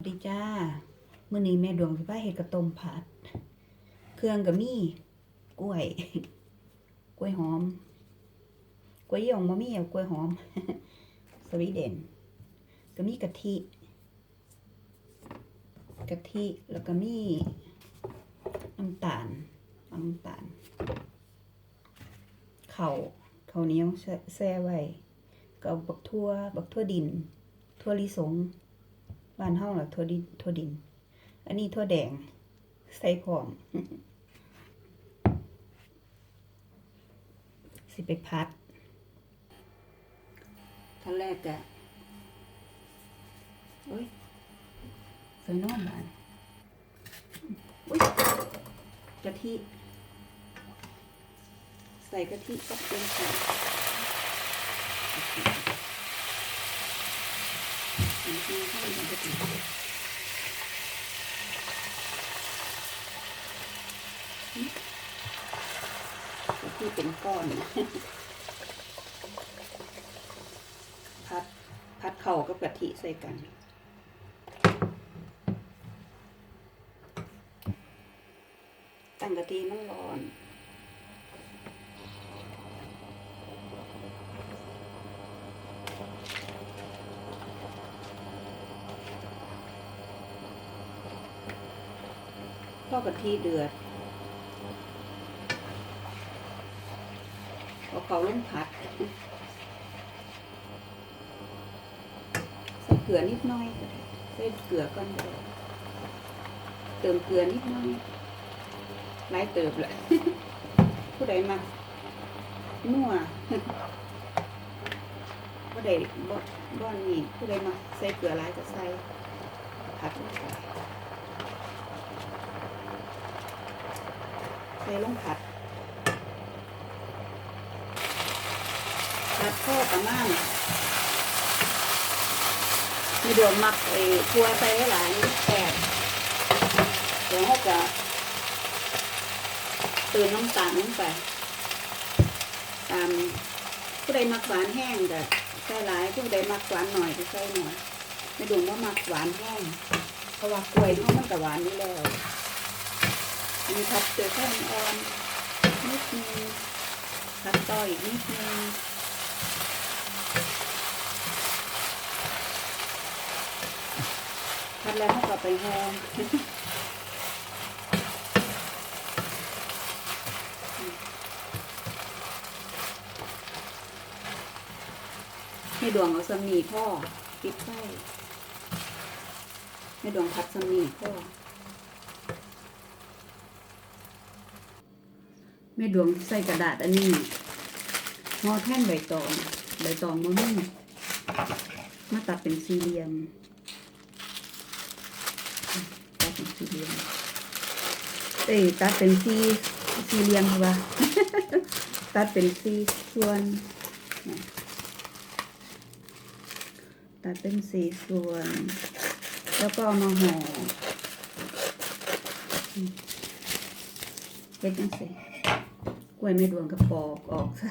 สวัสดีจ้ามื้อนี้แม่ดวงสิพาเฮ็ดกระต้มผัด เครื่องก็มีกล้วย กล้วยหอม กล้วยยองบ่มีเอากล้วยหอม สวีเดนก็มีกะทิ กะทิแล้วก็มีน้ำตาลน้ำตาล เข้าวข้าเหนียวแช่ไว้ก็เอาบักทั่วบักทั่วดิน ทั่วลิสง บ้านเฮาล่ะทั่วดินทั่วดิน อันนี้ทั่วแดง ใส่พร้อมสิไปพัดขั้นแรกกะโอ้ยใส่นอนบานอุ้ยกะทิ ใส่กะทิกับเป็นไข่ะ ทิกะทิเป็นก้อนพัดพัดเข่ากับกะทิใส่กันตั้งกะทิมันร้อน พอกะทิเดือดเอาเขาลงผัดใส่เกลือนิดหน้อยก็ได้ใส่เกลือก่อนก็ได้เติมเกลือนิดหน้อยหลายเติบแหละผู้ใดมานัวผู้ใดบ่บ่อนนี่ผู้ใดมาใส่เกลือหลายก็ใส่ผัดลงไป ส่ลงผัดผัดพ่อประมาณมีดวงมักไอ้ทัวใส่หลายแปดเดี๋ยวเขาจะเติมน้ำตาลลงไปตามผู้ใดมักหวานแห้งก็ใส่หลายผู้ใดมักหวานหน่อยก็ใส่หน่อยไม่ดวงว่ามักหวานแห้งเพราะว่ากล้วยเขามันก็หวานนี่แล้ว มีผัดเกลือแค่อ่อนนิดนึงผัดต่ออีกนิดนึงผัดแล้วเขาก็ไปหอมให้ดวงเอาสำนีพ่อปิดไฟให้ดวงผัดสำนีพ่อ แม่ดวงใส่กระดาษอันนี้หอแท่นใบตองใบตองมันนี่มาตัดเป็นสี่เหลี่ยมตัดเป็นสี่เหลี่ยมเอ้ตัดเป็นสี่สี่เหลี่ยมใช่ปะตัดเป็นสี่ส่วน ตัดเป็นสี่ส่วน แล้วก็เอามาห่อเฮ็ดจังซี่ กล้วยไม่ดวงกระปอกออกซะ